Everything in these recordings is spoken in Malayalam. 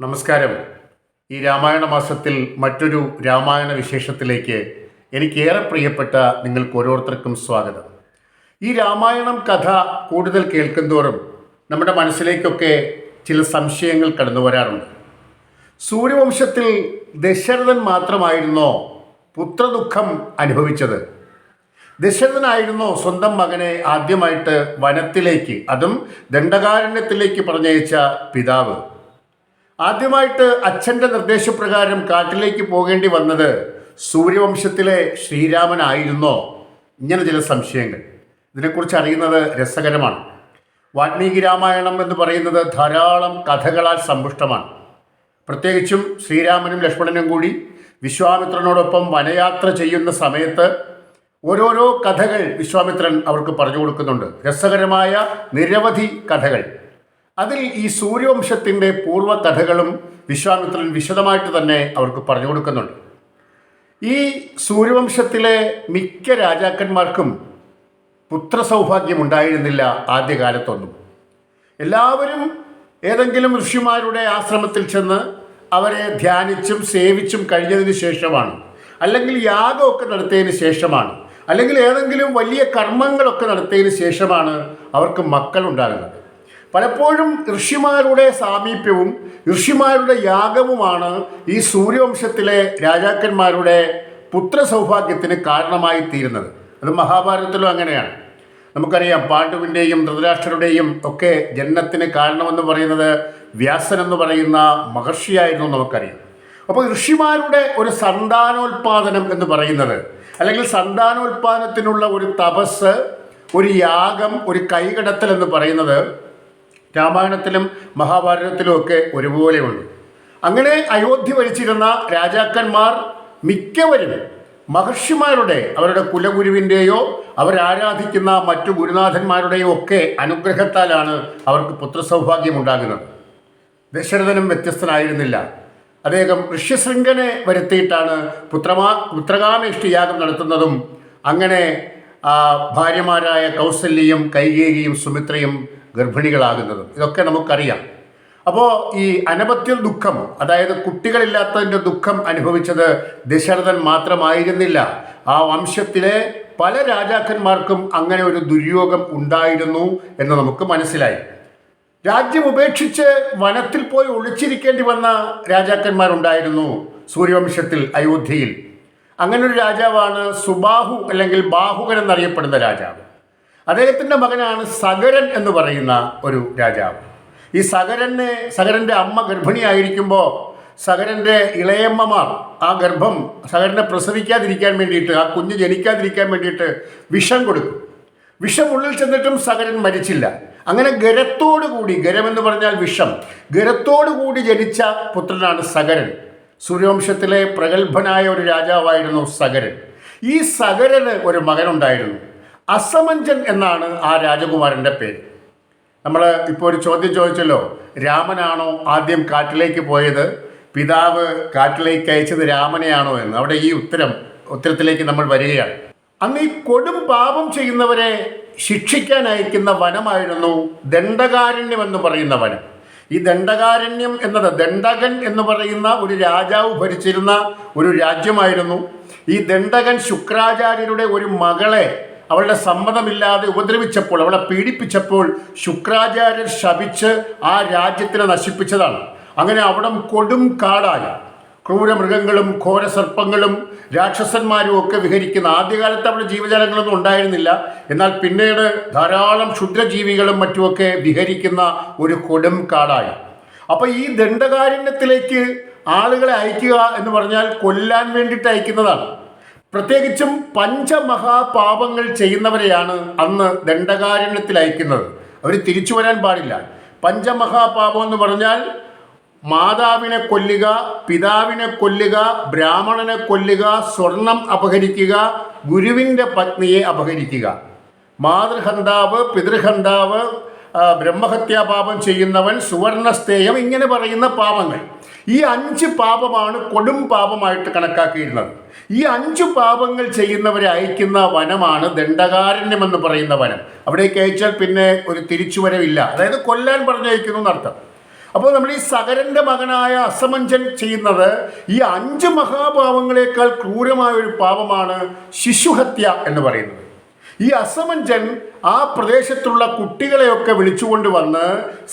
നമസ്കാരം. ഈ രാമായണ മാസത്തിൽ മറ്റൊരു രാമായണ വിശേഷത്തിലേക്ക് എനിക്കേറെ പ്രിയപ്പെട്ട നിങ്ങൾക്ക് ഓരോരുത്തർക്കും സ്വാഗതം. ഈ രാമായണം കഥ കൂടുതൽ കേൾക്കുന്തോറും നമ്മുടെ മനസ്സിലേക്കൊക്കെ ചില സംശയങ്ങൾ കടന്നു വരാറുണ്ട്. സൂര്യവംശത്തിൽ ദശരഥൻ മാത്രമായിരുന്നോ പുത്രദുഃഖം അനുഭവിച്ചത്? ദശരഥനായിരുന്നോ സ്വന്തം മകനെ ആദ്യമായിട്ട് വനത്തിലേക്ക് അതും ദണ്ഡകാരണ്യത്തിലേക്ക് പറഞ്ഞയച്ച പിതാവ്. ആദ്യമായിട്ട് അച്ഛന്റെ നിർദ്ദേശപ്രകാരം കാട്ടിലേക്ക് പോകേണ്ടി വന്നത് സൂര്യവംശത്തിലെ ശ്രീരാമനായിരുന്നോ. ഇങ്ങനെ ചില സംശയങ്ങൾ. ഇതിനെക്കുറിച്ച് അറിയുന്നത് രസകരമാണ്. വാൽമീകി രാമായണം എന്ന് പറയുന്നത് ധാരാളം കഥകളാൽ സമ്പുഷ്ടമാണ്. പ്രത്യേകിച്ചും ശ്രീരാമനും ലക്ഷ്മണനും കൂടി വിശ്വാമിത്രനോടൊപ്പം വനയാത്ര ചെയ്യുന്ന സമയത്ത് ഓരോരോ കഥകൾ വിശ്വാമിത്രൻ അവർക്ക് പറഞ്ഞു കൊടുക്കുന്നുണ്ട്. രസകരമായ നിരവധി കഥകൾ. അതിൽ ഈ സൂര്യവംശത്തിന്റെ പൂർവ കഥകളും വിശ്വാമിത്രൻ വിശദമായിട്ട് തന്നെ അവർക്ക് പറഞ്ഞു കൊടുക്കുന്നുണ്ട്. ഈ സൂര്യവംശത്തിലെ മിക്ക രാജാക്കന്മാർക്കും പുത്രസൗഭാഗ്യം ഉണ്ടായിരുന്നില്ല ആദ്യകാലത്തൊന്നും. എല്ലാവരും ഏതെങ്കിലും ഋഷിമാരുടെ ആശ്രമത്തിൽ ചെന്ന് അവരെ ധ്യാനിച്ചും സേവിച്ചും കഴിഞ്ഞതിന് ശേഷമാണ് അല്ലെങ്കിൽ യാഗമൊക്കെ നടത്തിയതിന് ശേഷമാണ് അല്ലെങ്കിൽ ഏതെങ്കിലും വലിയ കർമ്മങ്ങളൊക്കെ നടത്തിയതിന് ശേഷമാണ് അവർക്ക് മക്കളുണ്ടാകുന്നത്. പലപ്പോഴും ഋഷിമാരുടെ സാമീപ്യവും ഋഷിമാരുടെ യാഗവുമാണ് ഈ സൂര്യവംശത്തിലെ രാജാക്കന്മാരുടെ പുത്ര സൗഭാഗ്യത്തിന് കാരണമായി തീരുന്നത്. അത് മഹാഭാരതത്തിലും അങ്ങനെയാണ്. നമുക്കറിയാം പാണ്ഡുവിന്റെയും ധൃതരാഷ്ട്രരുടെയും ഒക്കെ ജനനത്തിന് കാരണമെന്ന് പറയുന്നത് വ്യാസൻ എന്ന് പറയുന്ന മഹർഷിയായിരുന്നു നമുക്കറിയാം. അപ്പോൾ ഋഷിമാരുടെ ഒരു സന്താനോൽപാദനം എന്ന് പറയുന്നത് അല്ലെങ്കിൽ സന്താനോൽപാദനത്തിനുള്ള ഒരു തപസ് ഒരു യാഗം ഒരു കൈകടത്തൽ എന്ന് പറയുന്നത് രാമായണത്തിലും മഹാഭാരതത്തിലും ഒക്കെ ഒരുപോലെയുണ്ട്. അങ്ങനെ അയോധ്യ ഭരിച്ചിരുന്ന രാജാക്കന്മാർ മിക്കവരും മഹർഷിമാരുടെ അവരുടെ കുലഗുരുവിന്റെയോ അവരാരാധിക്കുന്ന മറ്റു ഗുരുനാഥന്മാരുടെയോ ഒക്കെ അനുഗ്രഹത്താലാണ് അവർക്ക് പുത്രസൗഭാഗ്യം ഉണ്ടാകുന്നത് ദശരഥനും വ്യത്യസ്തനായിരുന്നില്ല. അദ്ദേഹം ഋഷ്യശൃംഖനെ വരുത്തിയിട്ടാണ് പുത്രമാ പുത്രകാമേഷ്ടി യാഗം നടത്തുന്നതും അങ്ങനെ ഭാര്യമാരായ കൗസല്യയും കൈകേയിയും സുമിത്രയും ഗർഭിണികളാകുന്നതും. ഇതൊക്കെ നമുക്കറിയാം. അപ്പോൾ ഈ അനപത്യ ദുഃഖം അതായത് കുട്ടികളില്ലാത്തതിന്റെ ദുഃഖം അനുഭവിച്ചത് ദശരഥൻ മാത്രമായിരുന്നില്ല. ആ വംശത്തിലെ പല രാജാക്കന്മാർക്കും അങ്ങനെ ഒരു ദുര്യോഗം ഉണ്ടായിരുന്നു എന്ന് നമുക്ക് മനസ്സിലായി. രാജ്യം ഉപേക്ഷിച്ച് വനത്തിൽ പോയി ഒളിച്ചിരിക്കേണ്ടി വന്ന രാജാക്കന്മാരുണ്ടായിരുന്നു സൂര്യവംശത്തിൽ അയോധ്യയിൽ. അങ്ങനൊരു രാജാവാണ് സുബാഹു അല്ലെങ്കിൽ ബാഹുകൻ എന്നറിയപ്പെടുന്ന രാജാവ്. അദ്ദേഹത്തിന്റെ മകനാണ് സഗരൻ എന്ന് പറയുന്ന ഒരു രാജാവ്. ഈ സഗരനെ സഗരന്റെ അമ്മ ഗർഭിണിയായിരിക്കുമ്പോൾ സഗരന്റെ ഇളയമ്മമാർ ആ ഗർഭം സഗരനെ പ്രസവിക്കാതിരിക്കാൻ വേണ്ടിയിട്ട് ആ കുഞ്ഞ് ജനിക്കാതിരിക്കാൻ വേണ്ടിയിട്ട് വിഷം കൊടുക്കും. വിഷം ഉള്ളിൽ ചെന്നിട്ടും സഗരൻ മരിച്ചില്ല. അങ്ങനെ ഗരത്തോടു കൂടി ഗരമെന്ന് പറഞ്ഞാൽ വിഷം ഗരത്തോടു കൂടി ജനിച്ച പുത്രനാണ് സഗരൻ. സൂര്യവംശത്തിലെ പ്രഗത്ഭനായ ഒരു രാജാവായിരുന്നു സഗരൻ. ഈ സഗരന് ഒരു മകനുണ്ടായിരുന്നു. അസമഞ്ചൻ എന്നാണ് ആ രാജകുമാരന്റെ പേര്. നമ്മൾ ഇപ്പോൾ ഒരു ചോദ്യം ചോദിച്ചല്ലോ രാമനാണോ ആദ്യം കാട്ടിലേക്ക് പോയത്? പിതാവ് കാട്ടിലേക്ക് അയച്ചത് രാമനെയാണോ എന്ന്. അവിടെ ഈ ഉത്തരം ഉത്തരത്തിലേക്ക് നമ്മൾ വരികയാണ്. അന്ന് ഈ കൊടും പാപം ചെയ്യുന്നവരെ ശിക്ഷിക്കാൻ അയക്കുന്ന വനമായിരുന്നു ദണ്ഡകാരണ്യം എന്ന് പറയുന്ന വനം. ഈ ദണ്ഡകാരണ്യം എന്നത് ദണ്ഡകൻ എന്ന് പറയുന്ന ഒരു രാജാവ് ഭരിച്ചിരുന്ന ഒരു രാജ്യമായിരുന്നു. ഈ ദണ്ഡകൻ ശുക്രാചാര്യരുടെ ഒരു മകളെ അവളുടെ സമ്മതമില്ലാതെ ഉപദ്രവിച്ചപ്പോൾ അവളെ പീഡിപ്പിച്ചപ്പോൾ ശുക്രാചാര്യർ ശപിച്ച് ആ രാജ്യത്തിനെ നശിപ്പിച്ചതാണ്. അങ്ങനെ അവിടം കൊടും കാടായി. ക്രൂരമൃഗങ്ങളും ഘോരസർപ്പങ്ങളും രാക്ഷസന്മാരും ഒക്കെ വിഹരിക്കുന്ന ആദ്യകാലത്ത് അവിടെ ജീവജാലങ്ങളൊന്നും ഉണ്ടായിരുന്നില്ല. എന്നാൽ പിന്നീട് ധാരാളം ക്ഷുദ്രജീവികളും മറ്റുമൊക്കെ വിഹരിക്കുന്ന ഒരു കൊടും കാടായി. അപ്പോൾ ഈ ദണ്ഡകാരണ്യത്തിലേക്ക് ആളുകളെ അയക്കുക എന്ന് പറഞ്ഞാൽ കൊല്ലാൻ വേണ്ടിയിട്ട് അയക്കുന്നതാണ്. പ്രത്യേകിച്ചും പഞ്ചമഹാപാപങ്ങൾ ചെയ്യുന്നവരെയാണ് അന്ന് ദണ്ഡകാരണ്യത്തിൽ അയക്കുന്നത്. അവർ തിരിച്ചു വരാൻ പാടില്ല. പഞ്ചമഹാപാപം എന്ന് പറഞ്ഞാൽ മാതാവിനെ കൊല്ലുക പിതാവിനെ കൊല്ലുക ബ്രാഹ്മണനെ കൊല്ലുക സ്വർണം അപഹരിക്കുക ഗുരുവിന്റെ പത്നിയെ അപഹരിക്കുക. മാതൃഹന്താവ് പിതൃഹന്താവ് ബ്രഹ്മഹത്യാപാപം ചെയ്യുന്നവൻ സുവർണസ്തേയം ഇങ്ങനെ പറയുന്ന പാപങ്ങൾ. ഈ അഞ്ച് പാപമാണ് കൊടും പാപമായിട്ട് കണക്കാക്കിയിരുന്നത് ഈ അഞ്ചു പാപങ്ങൾ ചെയ്യുന്നവരെ അയക്കുന്ന വനമാണ് ദണ്ഡകാരണ്യം എന്ന് പറയുന്ന വനം. അവിടേക്ക് അയച്ചാൽ പിന്നെ ഒരു തിരിച്ചുവരവില്ല. അതായത് കൊല്ലാൻ പറഞ്ഞയക്കുന്നു എന്നർത്ഥം. അപ്പോൾ നമ്മൾ ഈ സകരന്റെ മകനായ അസമഞ്ചൻ ചെയ്യുന്നത് ഈ അഞ്ച് മഹാപാപങ്ങളെക്കാൾ ക്രൂരമായ ഒരു പാപമാണ് ശിശുഹത്യ എന്ന് പറയുന്നത്. ഈ അസമഞ്ചൻ ആ പ്രദേശത്തുള്ള കുട്ടികളെയൊക്കെ വിളിച്ചുകൊണ്ട് വന്ന്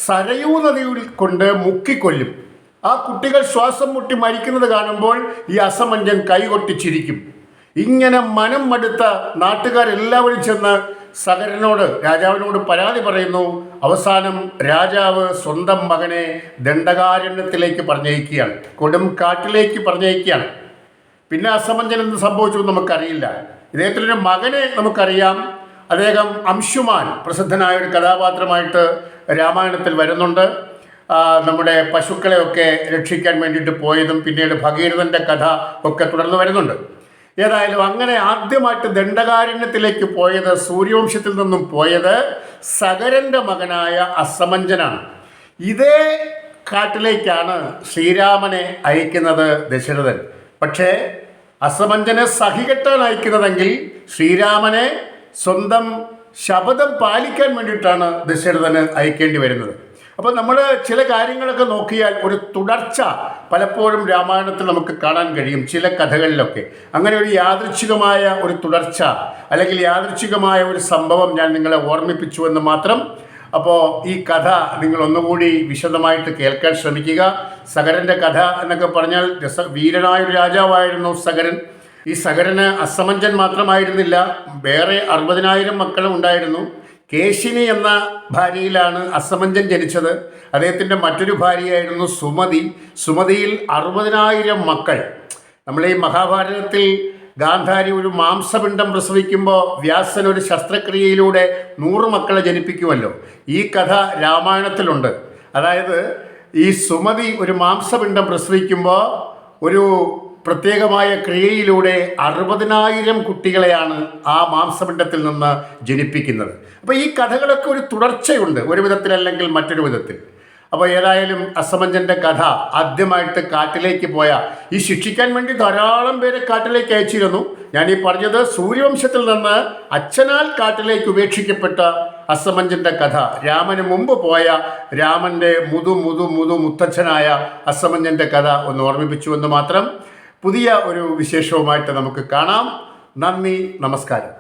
സരയൂ നദിയിൽ കൊണ്ട് മുക്കിക്കൊല്ലും. ആ കുട്ടികൾ ശ്വാസം മുട്ടി മരിക്കുന്നത് കാണുമ്പോൾ ഈ അസമഞ്ചൻ കൈകൊട്ടിച്ചിരിക്കും. ഇങ്ങനെ മനം മടുത്ത നാട്ടുകാരെല്ലാവരും ചെന്ന് സകരനോട് രാജാവിനോട് പരാതി പറയുന്നു. അവസാനം രാജാവ് സ്വന്തം മകനെ ദണ്ഡകാരണ്യത്തിലേക്ക് പറഞ്ഞയക്കുകയാണ്. കൊടും കാട്ടിലേക്ക് പറഞ്ഞയക്കുകയാണ്. പിന്നെ അസമഞ്ചൻ എന്ത് സംഭവിച്ചു നമുക്കറിയില്ല. ഇദ്ദേഹത്തിന്റെ മകനെ നമുക്കറിയാം. അദ്ദേഹം അംശുമാൻ പ്രസിദ്ധനായ ഒരു കഥാപാത്രമായിട്ട് രാമായണത്തിൽ വരുന്നുണ്ട്. നമ്മുടെ പശുക്കളെയൊക്കെ രക്ഷിക്കാൻ വേണ്ടിയിട്ട് പോയതും പിന്നീട് ഭഗീരഥന്റെ കഥ ഒക്കെ തുടർന്ന് വരുന്നുണ്ട്. ഏതായാലും അങ്ങനെ ആദ്യമായിട്ട് ദണ്ഡകാരണ്യത്തിലേക്ക് പോയത് സൂര്യവംശത്തിൽ നിന്നും പോയത് സകരന്റെ മകനായ അസമഞ്ജനാണ്. ഇതേ കാട്ടിലേക്കാണ് ശ്രീരാമനെ അയക്കുന്നത് ദശരഥൻ. പക്ഷേ അസമഞ്ജനെ സഹികെട്ടാൻ അയക്കുന്നതെങ്കിൽ ശ്രീരാമനെ സ്വന്തം ശപഥം പാലിക്കാൻ വേണ്ടിയിട്ടാണ് ദശരഥന് അയക്കേണ്ടി വരുന്നത്. അപ്പോൾ നമ്മൾ ചില കാര്യങ്ങളൊക്കെ നോക്കിയാൽ ഒരു തുടർച്ച പലപ്പോഴും രാമായണത്തിൽ നമുക്ക് കാണാൻ കഴിയും ചില കഥകളിലൊക്കെ. അങ്ങനെ ഒരു യാദൃച്ഛികമായ ഒരു തുടർച്ച അല്ലെങ്കിൽ യാദൃച്ഛികമായ ഒരു സംഭവം ഞാൻ നിങ്ങളെ ഓർമ്മിപ്പിച്ചു എന്ന് മാത്രം. അപ്പോൾ ഈ കഥ നിങ്ങൾ ഒന്നുകൂടി വിശദമായിട്ട് കേൾക്കാൻ ശ്രമിക്കുക. സകരന്റെ കഥ എന്നൊക്കെ പറഞ്ഞാൽ രസ വീരനായൊരു രാജാവായിരുന്നു സകരൻ ഈ സകരന് അസമഞ്ചൻ മാത്രമായിരുന്നില്ല വേറെ അറുപതിനായിരം മക്കളും ഉണ്ടായിരുന്നു. കേശിനി എന്ന ഭാര്യയിലാണ് അസമഞ്ചൻ ജനിച്ചത്. അദ്ദേഹത്തിന്റെ മറ്റൊരു ഭാര്യയായിരുന്നു സുമതി. സുമതിയിൽ അറുപതിനായിരം മക്കൾ. നമ്മൾ ഈ മഹാഭാരതത്തിൽ ഗാന്ധാരി ഒരു മാംസപിണ്ഡം പ്രസവിക്കുമ്പോൾ വ്യാസൻ ഒരു ശസ്ത്രക്രിയയിലൂടെ നൂറ് മക്കളെ ജനിപ്പിക്കുമല്ലോ. ഈ കഥ രാമായണത്തിലുണ്ട്. അതായത് ഈ സുമതി ഒരു മാംസപിണ്ഡം പ്രസവിക്കുമ്പോൾ ഒരു പ്രത്യേകമായ ക്രിയയിലൂടെ അറുപതിനായിരം കുട്ടികളെയാണ് ആ മാംസപിണ്ഡത്തിൽ നിന്ന് ജനിപ്പിക്കുന്നത്. അപ്പോൾ ഈ കഥകളൊക്കെ ഒരു തുടർച്ചയുണ്ട് ഒരു വിധത്തിലല്ലെങ്കിൽ മറ്റൊരു വിധത്തിൽ. അപ്പോൾ ഏതായാലും അസമഞ്ചന്റെ കഥ ആദ്യമായിട്ട് കാട്ടിലേക്ക് പോയ ഈ ശിക്ഷിക്കാൻ വേണ്ടി ധാരാളം പേരെ കാട്ടിലേക്ക് അയച്ചിരുന്നു. ഞാൻ ഈ പറഞ്ഞത് സൂര്യവംശത്തിൽ നിന്ന് അച്ഛനാൽ കാട്ടിലേക്ക് ഉപേക്ഷിക്കപ്പെട്ട അസമഞ്ചന്റെ കഥ. രാമന് മുമ്പ് പോയ രാമന്റെ മുതു മുതു മുതു മുത്തച്ഛനായ അസമഞ്ചന്റെ കഥ ഒന്ന് ഓർമ്മിപ്പിച്ചു എന്ന് മാത്രം പുതിയ ഒരു വിശേഷവുമായിട്ട് നമുക്ക് കാണാം. നന്ദി നമസ്കാരം.